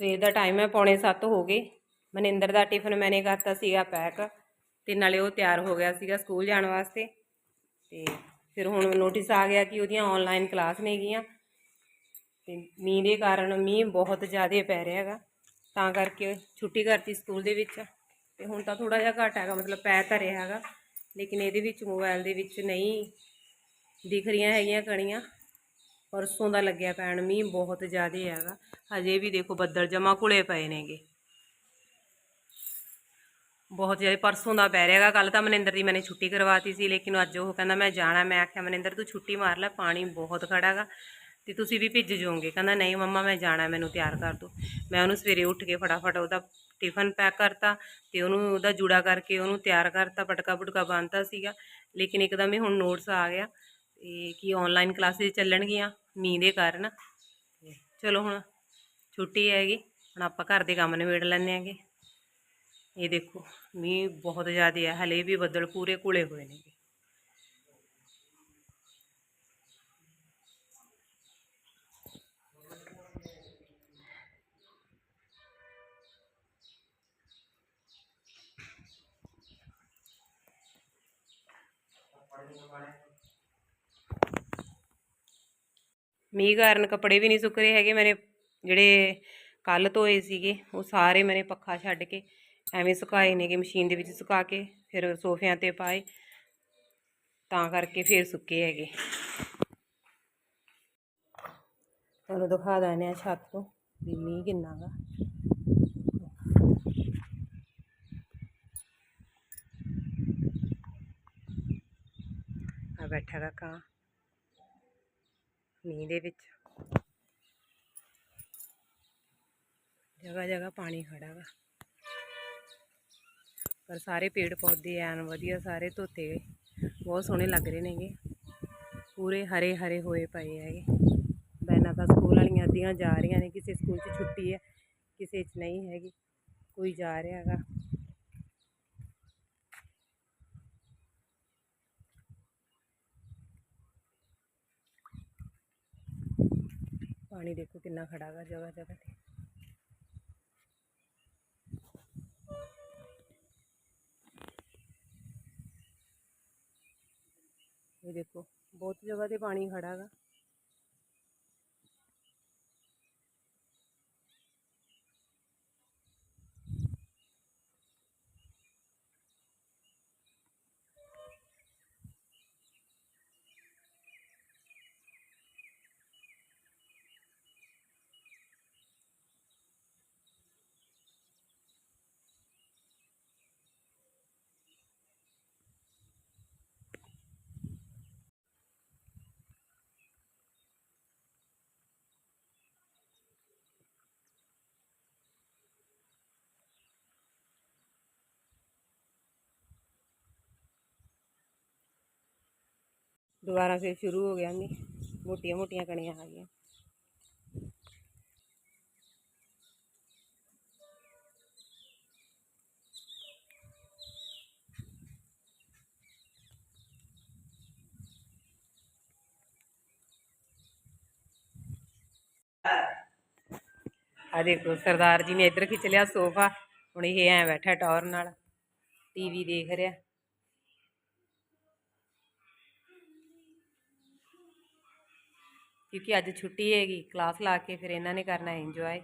ਸਵੇਰ ਦਾ ਟਾਈਮ ਹੈ, ਪੌਣੇ 7 ਹੋ ਗਏ। ਮਨਿੰਦਰ ਦਾ ਟਿਫਨ ਮੈਨੇ ਕਰਤਾ ਸੀਗਾ ਪੈਕ ਤੇ ਨਾਲੇ ਉਹ ਤਿਆਰ ਹੋ ਗਿਆ ਸੀਗਾ ਸਕੂਲ ਜਾਣ ਵਾਸਤੇ। ਤੇ ਫਿਰ ਹੁਣ ਨੋਟਿਸ ਆ ਗਿਆ ਕਿ ਉਹਦੀਆਂ ਆਨਲਾਈਨ ਕਲਾਸ ਨੇਗੀਆਂ ਤੇ ਮੀਂਹ ਦੇ ਕਾਰਨ ਮੀਂਹ ਬਹੁਤ ਜ਼ਿਆਦਾ ਪੈ ਰਿਹਾ ਹੈਗਾ। ਤਾਂ ਕਰਕੇ ਛੁੱਟੀ ਕਰਤੀ ਸਕੂਲ ਦੇ ਵਿੱਚ। ਤੇ ਹੁਣ ਤਾਂ ਥੋੜਾ ਜਿਹਾ ਘੱਟ ਹੈਗਾ, ਮਤਲਬ ਪੈ ਤਾਂ ਰਿਹਾ ਹੈਗਾ। ਲੇਕਿਨ ਇਹਦੇ ਵਿੱਚ ਮੋਬਾਈਲ ਦੇ ਵਿੱਚ ਨਹੀਂ ਦਿਖ ਰਹੀਆਂ ਹੈਗੀਆਂ ਕਣੀਆਂ। ਪਰਸੋਂ ਦਾ ਲੱਗਿਆ ਪੈਣ ਮੀਂਹ, ਬਹੁਤ ਜ਼ਿਆਦਾ ਹੈਗਾ। ਹਜੇ ਵੀ ਦੇਖੋ ਬੱਦਲ ਜਮਾ ਘੁਲੇ ਪਏ ਨੇਗੇ। ਬਹੁਤ ਜ਼ਿਆਦਾ ਪਰਸੋਂ ਦਾ ਪੈ ਰਿਹਾਗਾ ਕੱਲ ਤਾਂ ਮਨਿੰਦਰ ਦੀ ਮੈਨੇ ਛੁੱਟੀ ਕਰਵਾਤੀ ਸੀ, ਲੇਕਿਨ ਅੱਜ ਉਹ ਕਹਿੰਦਾ, ਮੈਂ ਜਾਣਾ। ਮੈਂ ਆਖਿਆ, ਮਨਿੰਦਰ, ਤੂੰ ਛੁੱਟੀ ਮਾਰ ਲੈ, ਪਾਣੀ ਬਹੁਤ ਖੜਾਗਾ ਤੇ ਤੁਸੀਂ ਵੀ ਭਿੱਜ ਜਾਓਗੇ। ਕਹਿੰਦਾ, ਨਹੀਂ ਮੰਮਾ, ਮੈਂ ਜਾਣਾ, ਮੈਨੂੰ ਤਿਆਰ ਕਰ ਦੋ। ਮੈਂ ਉਹਨੂੰ ਸਵੇਰੇ ਉੱਠ ਕੇ ਫਟਾਫਟ ਉਹਦਾ ਟਿਫਨ ਪੈਕ ਕਰਤਾ ਤੇ ਉਹਨੂੰ ਉਹਦਾ ਜੂੜਾ ਕਰਕੇ ਉਹਨੂੰ ਤਿਆਰ ਕਰਤਾ ਪਟਕਾ ਪਟਕਾ ਬੰਨਤਾ ਸੀਗਾ। ਲੇਕਿਨ ਇੱਕਦਮ ਹੀ ਹੁਣ ਨੋਟਸ ਆ ਗਿਆ। ਤੇ ਕੀ ਆਨਲਾਈਨ ਕਲਾਸਿਸ ਚੱਲਣਗੀਆਂ, ਮੀਂਹ ਦੇ ਕਾਰਨ। ਤੇ ਚਲੋ ਹੁਣ ਛੁੱਟੀ ਹੈਗੀ, ਹੁਣ ਆਪਾਂ ਘਰ ਦੇ ਕੰਮ ਨਿਬੇੜ ਲੈਂਦੇ ਆਂਗੇ ਇਹ ਦੇਖੋ, ਮੀਂਹ ਬਹੁਤ ਜ਼ਿਆਦਾ ਹੈ ਹਲੇ ਵੀ ਬੱਦਲ ਪੂਰੇ ਕੁਲੇ ਹੋਏ ਨੇ ਮੀਂਹ ਕਾਰਨ ਕੱਪੜੇ ਵੀ ਨਹੀਂ ਸੁੱਕ ਰਹੇ ਹੈਗੇ, ਮੇਰੇ ਜਿਹੜੇ ਕੱਲ ਧੋਏ ਸੀਗੇ, ਉਹ ਸਾਰੇ ਮੈਨੇ ਪੱਖਾ ਛੱਡ ਕੇ ਐਵੇਂ ਸੁਕਾਏ ਨੇਗੇ, ਮਸ਼ੀਨ ਦੇ ਵਿੱਚ ਸੁਕਾ ਕੇ, ਫਿਰ ਸੋਫਿਆਂ ਤੇ ਪਾਏ, ਤਾਂ ਕਰਕੇ ਫਿਰ ਸੁੱਕੇ ਹੈਗੇ। ਤੁਹਾਨੂੰ ਦਿਖਾ ਦਿੰਦੇ ਆ ਛੱਤ ਤੋਂ ਵੀ ਮੀਂਹ ਕਿੰਨਾ ਗਾ। ਆ ਬੈਠਾ ਗਾ ਕਾਂ। ਮੀਂਹ ਦੇ ਵਿੱਚ। ਜਗ੍ਹਾ ਜਗ੍ਹਾ ਪਾਣੀ ਖੜਾ ਗਾ ਪਰ ਸਾਰੇ ਪੇੜ ਪੌਦੇ ਐਨ ਵਧੀਆ, ਸਾਰੇ ਧੋਤੇ ਗਏ। ਬਹੁਤ ਸੋਹਣੇ ਲੱਗ ਰਹੇ ਨੇਗੇ। ਪੂਰੇ ਹਰੇ ਹਰੇ ਹੋਏ ਪਏ ਹੈਗੇ। ਬੈਨਾਂ ਤਾਂ ਸਕੂਲ ਵਾਲੀਆਂ ਅੱਧੀਆਂ ਜਾ ਰਹੀਆਂ ਨੇ। ਕਿਸੇ ਸਕੂਲ 'ਚ ਛੁੱਟੀ ਹੈ, ਕਿਸੇ 'ਚ ਨਹੀਂ ਹੈਗੀ। ਕੋਈ ਜਾ ਰਿਹਾ ਹੈਗਾ। ਪਾਣੀ ਦੇਖੋ ਕਿੰਨਾ ਖੜਾ ਗਾ ਜਗ੍ਹਾ ਜਗ੍ਹਾ ਤੇ ਇਹ ਦੇਖੋ ਬਹੁਤ ਜਗ੍ਹਾ ਤੇ ਪਾਣੀ ਖੜਾ ਗਾ ਦੁਬਾਰਾ ਫਿਰ ਸ਼ੁਰੂ ਹੋ ਗਿਆ ਮੀਂਹ। ਮੋਟੀਆਂ ਮੋਟੀਆਂ ਕਣੀਆਂ ਆ ਗਈਆਂ। ਆ ਦੇਖੋ, ਸਰਦਾਰ ਜੀ ਨੇ ਇੱਧਰ ਖਿੱਚ ਲਿਆ ਸੋਫਾ। ਹੁਣ ਇਹ ਐ ਬੈਠਾ ਟੌਰ ਨਾਲ। ਟੀਵੀ ਦੇਖ ਰਿਹਾ। ਕਿਉਂਕਿ ਅੱਜ ਛੁੱਟੀ ਹੈਗੀ ਕਲਾਸ ਲਾ ਕੇ ਫਿਰ ਇਹਨਾਂ ਨੇ ਕਰਨਾ ਇੰਜੋਏ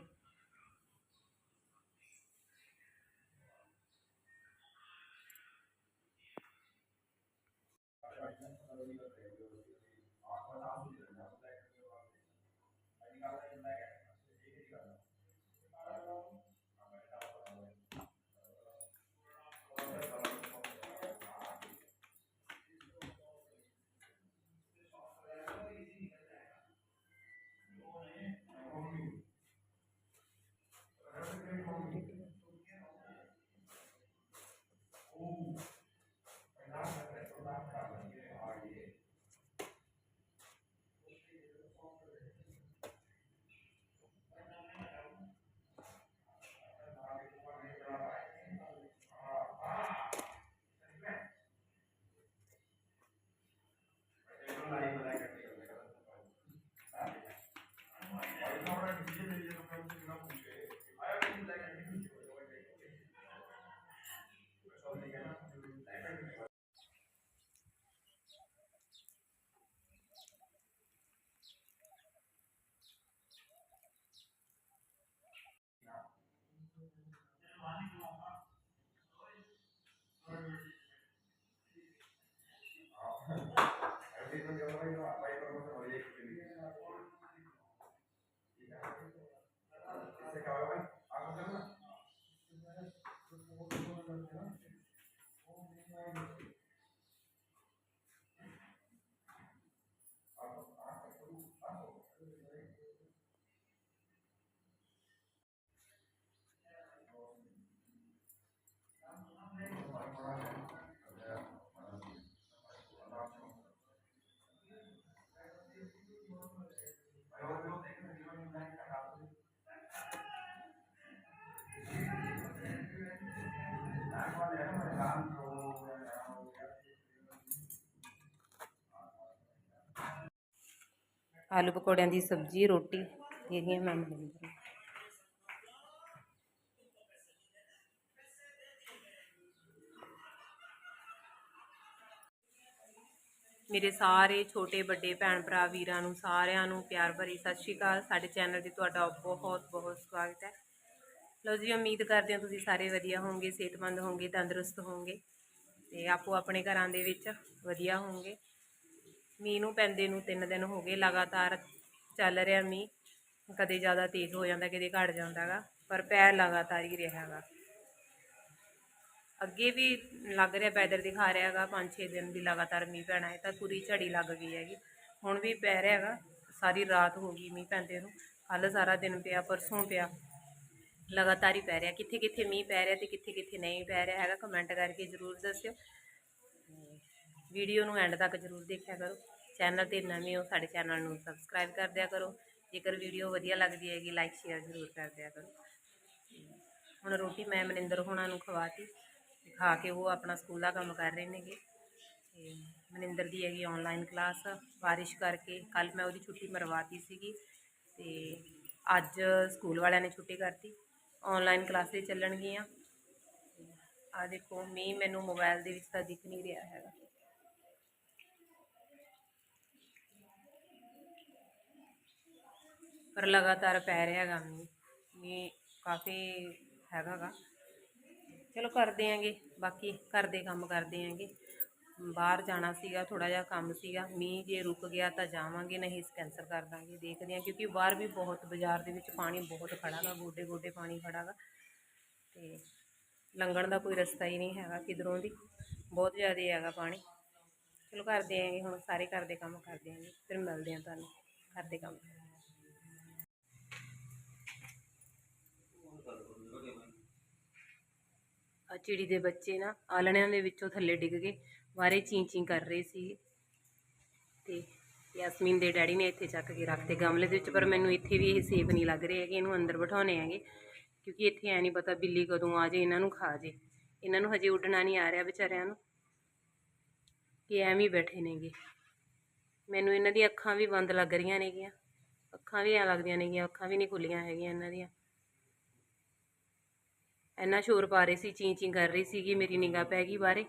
ਆਲੂ ਪਕੌੜਿਆਂ ਦੀ ਸਬਜ਼ੀ, ਰੋਟੀ, ਇਹਦੀਆਂ ਮੈਂ ਬਣਾਉਂਦੀ ਮੇਰੇ ਸਾਰੇ ਛੋਟੇ ਵੱਡੇ ਭੈਣ ਭਰਾ ਵੀਰਾਂ ਨੂੰ ਸਾਰਿਆਂ ਨੂੰ ਪਿਆਰ ਭਰੀ ਸਤਿ ਸ਼੍ਰੀ ਅਕਾਲ। ਸਾਡੇ ਚੈਨਲ ਤੇ ਤੁਹਾਡਾ ਬਹੁਤ ਬਹੁਤ ਸਵਾਗਤ ਹੈ। ਲਓ ਜੀ, ਉਮੀਦ ਕਰਦੇ ਹਾਂ ਤੁਸੀਂ ਸਾਰੇ ਵਧੀਆ ਹੋਵੋਗੇ, ਸਿਹਤਮੰਦ ਹੋਵੋਗੇ, ਤੰਦਰੁਸਤ ਹੋਵੋਗੇ ਤੇ ਆਪੋ ਆਪਣੇ ਘਰਾਂ ਦੇ ਵਿੱਚ ਵਧੀਆ ਹੋਵੋਗੇ। ਮੀਂਹ ਨੂੰ ਪੈਂਦੇ ਨੂੰ 3 ਦਿਨ ਹੋ ਗਏ ਲਗਾਤਾਰ ਚੱਲ ਰਿਹਾ ਮੀਂਹ। ਕਦੇ ਜ਼ਿਆਦਾ ਤੇਜ਼ ਹੋ ਜਾਂਦਾ, ਕਦੇ ਘਟ ਜਾਂਦਾਗਾ ਪਰ ਪੈ ਲਗਾਤਾਰ ਹੀ ਰਿਹਾ ਹੈਗਾ ਅੱਗੇ ਵੀ ਲੱਗ ਰਿਹਾ ਵੈਦਰ ਦਿਖਾ ਰਿਹਾ ਹੈਗਾ 5-6 ਦਿਨ ਵੀ ਲਗਾਤਾਰ ਮੀਂਹ ਪੈਣਾ ਹੈ, ਤਾਂ ਪੂਰੀ ਝੜੀ ਲੱਗ ਗਈ ਹੈਗੀ। ਹੁਣ ਵੀ ਪੈ ਰਿਹਾ ਹੈਗਾ ਸਾਰੀ ਰਾਤ ਹੋ ਗਈ ਮੀਂਹ ਪੈਂਦੇ ਨੂੰ ਕੱਲ ਸਾਰਾ ਦਿਨ ਪਿਆ, ਪਰਸੋਂ ਪਿਆ। ਲਗਾਤਾਰ ਹੀ ਪੈ ਰਿਹਾ ਕਿੱਥੇ ਕਿੱਥੇ ਮੀਂਹ ਪੈ ਰਿਹਾ ਤੇ ਕਿੱਥੇ ਕਿੱਥੇ ਨਹੀਂ ਪੈ ਰਿਹਾ ਹੈਗਾ, ਕਮੈਂਟ ਕਰਕੇ ਜ਼ਰੂਰ ਦੱਸਿਓ। ਵੀਡੀਓ ਨੂੰ ਐਂਡ ਤੱਕ ਜ਼ਰੂਰ ਦੇਖਿਆ ਕਰੋ। ਚੈਨਲ ਤੇ ਨਵੇਂ ਹੋ ਸਾਡੇ ਚੈਨਲ ਨੂੰ ਸਬਸਕ੍ਰਾਈਬ ਕਰ ਦਿਆ ਕਰੋ। ਜੇਕਰ ਵੀਡੀਓ ਵਧੀਆ ਲੱਗਦੀ ਹੈਗੀ ਲਾਈਕ ਸ਼ੇਅਰ ਜ਼ਰੂਰ ਕਰ ਦਿਆ ਕਰੋ। ਹੁਣ ਰੋਟੀ ਮੈਂ ਮਨਿੰਦਰ ਹੋਣਾ ਨੂੰ ਖਵਾਤੀ। ਤੇ ਖਾ ਕੇ ਉਹ ਆਪਣਾ ਸਕੂਲ ਦਾ ਕੰਮ ਕਰ ਰਹੇ ਨੇਗੇ। ਤੇ ਮਨਿੰਦਰ ਦੀ ਹੈਗੀ ਆਨਲਾਈਨ ਕਲਾਸ ਬਾਰਿਸ਼ ਕਰਕੇ ਕੱਲ ਮੈਂ ਉਹਦੀ ਛੁੱਟੀ ਮਰਵਾਤੀ ਸੀਗੀ। ਤੇ ਅੱਜ ਸਕੂਲ ਵਾਲਿਆਂ ਨੇ ਛੁੱਟੀ ਕਰਤੀ। ਆਨਲਾਈਨ ਕਲਾਸੇ ਚੱਲਣਗੀਆਂ। ਆ ਦੇਖੋ, ਮੀਂਹ ਮੈਨੂੰ ਮੋਬਾਈਲ ਦੇ ਵਿੱਚ ਤਾਂ ਦਿਖ ਨਹੀਂ ਰਿਹਾ ਹੈਗਾ। ਪਰ ਲਗਾਤਾਰ ਪੈ ਰਿਹਾ ਹੈਗਾ ਮੀਂਹ। ਮੀਂਹ ਕਾਫੀ ਹੈਗਾ ਗਾ। ਚਲੋ ਕਰਦੇ ਆਂਗੇ, ਬਾਕੀ ਘਰ ਦੇ ਕੰਮ ਕਰਦੇ ਆਂਗੇ। ਬਾਹਰ ਜਾਣਾ ਸੀਗਾ ਥੋੜਾ ਜਿਹਾ ਕੰਮ ਸੀਗਾ। ਮੀਂਹ ਜੇ ਰੁਕ ਗਿਆ ਤਾਂ ਜਾਵਾਂਗੇ, ਨਹੀਂ ਕੈਂਸਲ ਕਰ ਦਾਂਗੇ, ਦੇਖਦੇ ਆਂ। ਕਿਉਂਕਿ ਬਾਹਰ ਵੀ ਬਹੁਤ, ਬਾਜ਼ਾਰ ਦੇ ਵਿੱਚ ਪਾਣੀ ਬਹੁਤ ਖੜਾ ਗਾ ਗੋਡੇ ਗੋਡੇ ਪਾਣੀ ਖੜਾ ਗਾ। ਤੇ ਲੰਘਣ ਦਾ ਕੋਈ ਰਸਤਾ ਹੀ ਨਹੀਂ ਹੈਗਾ ਕਿਧਰੋਂ ਦੀ ਬਹੁਤ ਜ਼ਿਆਦਾ ਹੈਗਾ ਪਾਣੀ। ਚਲੋ ਕਰਦੇ ਆਂਗੇ, ਹੁਣ ਸਾਰੇ ਘਰ ਦੇ ਕੰਮ ਕਰਦੇ ਆਂਗੇ। ਫਿਰ ਮਿਲਦੇ ਆਂ ਤੁਹਾਨੂੰ, ਘਰ ਦੇ ਕੰਮ। ਚਿੜੀ ਦੇ ਬੱਚੇ ਨਾ ਆਲਣਿਆਂ ਦੇ ਵਿੱਚੋਂ ਥੱਲੇ ਡਿੱਗ ਗਏ। ਬਾਰੇ ਚੀਂ ਚੀਂ ਕਰ ਰਹੇ ਸੀ। ਤੇ ਯਾਸਮੀਨ ਦੇ ਡੈਡੀ ਨੇ ਇੱਥੇ ਚੱਕ ਕੇ ਰੱਖਤੇ ਗਮਲੇ ਦੇ ਵਿੱਚ, ਪਰ ਮੈਨੂੰ ਇੱਥੇ ਵੀ ਇਹ ਸੇਫ ਨਹੀਂ ਲੱਗ ਰਹੇ ਹੈਗੇ, ਇਹਨੂੰ ਅੰਦਰ ਬਿਠਾਉਣੇ ਹੈਗੇ। ਕਿਉਂਕਿ ਇੱਥੇ ਐ ਨਹੀਂ ਪਤਾ ਬਿੱਲੀ ਕਦੋਂ ਆ ਜੇ, ਇਹਨਾਂ ਨੂੰ ਖਾ ਜੇ। ਇਹਨਾਂ ਨੂੰ ਹਜੇ ਉੱਡਣਾ ਨਹੀਂ ਆ ਰਿਹਾ ਵਿਚਾਰਿਆਂ ਨੂੰ। ਕਿ ਐਵੇਂ ਹੀ ਬੈਠੇ ਨੇਗੇ। ਮੈਨੂੰ ਇਹਨਾਂ ਦੀਆਂ ਅੱਖਾਂ ਵੀ ਬੰਦ ਲੱਗ ਰਹੀਆਂ ਨੇਗੀਆਂ। ਅੱਖਾਂ ਵੀ ਐ ਲੱਗਦੀਆਂ ਨੇਗੀਆਂ, ਅੱਖਾਂ ਵੀ ਨਹੀਂ ਖੁੱਲੀਆਂ ਹੈਗੀਆਂ ਇਹਨਾਂ ਦੀਆਂ। ਇੰਨਾ ਸ਼ੋਰ ਪਾ ਰਹੀ ਸੀ, ਚੀਂ ਚੀਂ ਕਰ ਰਹੀ ਸੀਗੀ, ਮੇਰੀ ਨਿਗਾਹ ਪੈ ਗਈ ਬਾਰੇ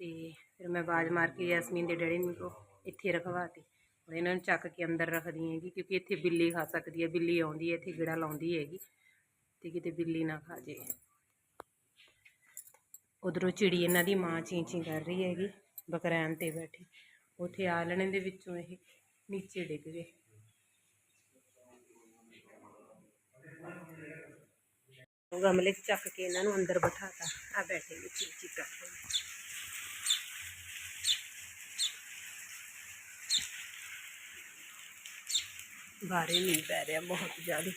ਤੇ ਫਿਰ ਮੈਂ ਆਵਾਜ਼ ਮਾਰ ਕੇ ਯਾਸਮੀਨ ਦੇ ਡੈਡੀ ਨੂੰ ਕੋ ਇੱਥੇ ਰਖਵਾਤੀ ਹੁਣ ਇਹਨਾਂ ਨੂੰ ਚੱਕ ਕੇ ਅੰਦਰ ਰੱਖਦੀ ਹੈਗੀ, ਕਿਉਂਕਿ ਇੱਥੇ ਬਿੱਲੀ ਖਾ ਸਕਦੀ ਹੈ, ਬਿੱਲੀ ਆਉਂਦੀ ਹੈ, ਇੱਥੇ ਗਿੜਾ ਲਾਉਂਦੀ ਹੈਗੀ। ਤੇ ਕਿਤੇ ਬਿੱਲੀ ਨਾ ਖਾ ਜੇ। ਉਧਰੋਂ ਚਿੜੀ ਇਹਨਾਂ ਦੀ ਮਾਂ ਚੀਂ ਚੀਂ ਕਰ ਰਹੀ ਹੈਗੀ ਬਕਰੈਨ ਤੇ ਬੈਠੀ। ਉੱਥੇ ਆਲਣੇ ਦੇ ਵਿੱਚੋਂ ਇਹ ਨੀਚੇ ਡਿੱਗ ਗਏ। ਉਹ ਗਮਲੇ 'ਚ ਚੱਕ ਕੇ ਇਹਨਾਂ ਨੂੰ ਅੰਦਰ ਬਿਠਾਤਾ। ਆ ਬੈਠੇ ਨੇ ਚੀਂ ਚੀਂ ਬਾਰੇ ਮੀਂਹ ਪੈ ਰਿਹਾ ਬਹੁਤ ਜ਼ਿਆਦਾ।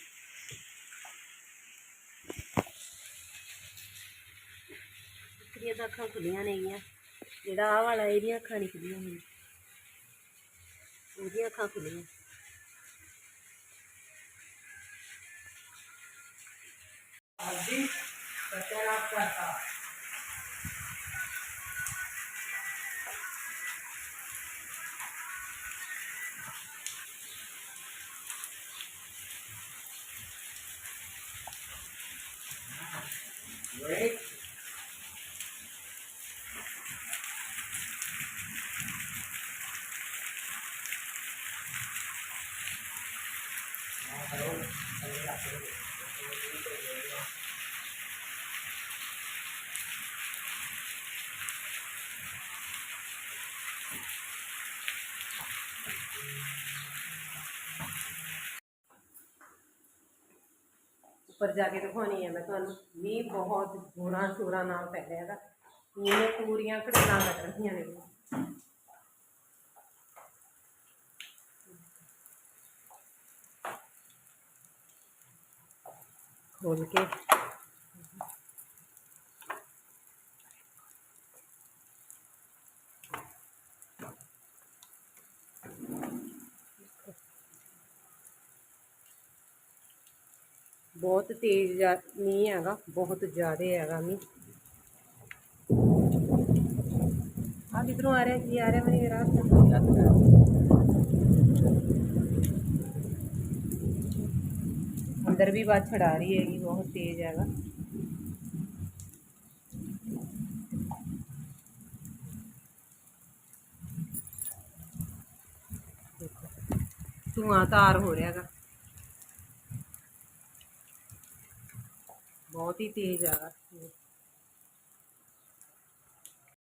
ਕਿਹੜੀਆਂ ਤਾਂ ਅੱਖਾਂ ਖੁੱਲੀਆਂ ਨੇਗੀਆਂ ਜਿਹੜਾ ਆਹ ਵਾਲਾ, ਇਹਦੀਆਂ ਅੱਖਾਂ ਨਹੀਂ ਖੁੱਲੀਆਂ ਹੋਈਆਂ। ਉਹਦੀਆਂ ਅੱਖਾਂ ਖੁੱਲੀਆਂ। जी सत्यानाश करता Great. Hello. Hello. Hello. ਉੱਪਰ ਜਾ ਕੇ ਦਿਖਾਉਣੀ ਹੈ। ਮੈਂ ਤੁਹਾਨੂੰ ਮੀਂਹ ਬਹੁਤ ਜ਼ੋਰਾਂ ਸ਼ੋਰਾਂ ਨਾਲ ਪੈ ਰਿਹਾ ਹੈਗਾ। ਮੀਂਹ ਪੂਰੀਆਂ ਘਟਨਾ ਕੱਢ ਰਹੀਆਂ ਨੇ। ਖੋਲ ਕੇ ਬਹੁਤ ਤੇਜ਼ ਜਾ- ਮੀਂਹ ਹੈਗਾ ਬਹੁਤ ਜ਼ਿਆਦਾ ਹੈਗਾ ਮੀਂਹ ਆ ਕਿਧਰੋਂ ਆ ਰਿਹਾ ਕੀ ਆ ਰਿਹਾ ਮੇਰੀ ਰਾਤ ਅੰਦਰ ਵੀ ਬਾਛੜ ਆ ਰਹੀ ਹੈਗੀ ਬਹੁਤ ਤੇਜ਼ ਹੈਗਾ ਦੇਖੋ ਧੂਆਂ ਤਾਰ ਹੋ ਰਿਹਾ ਬਹੁਤ ਹੀ ਤੇਜ਼ ਹੈਗਾ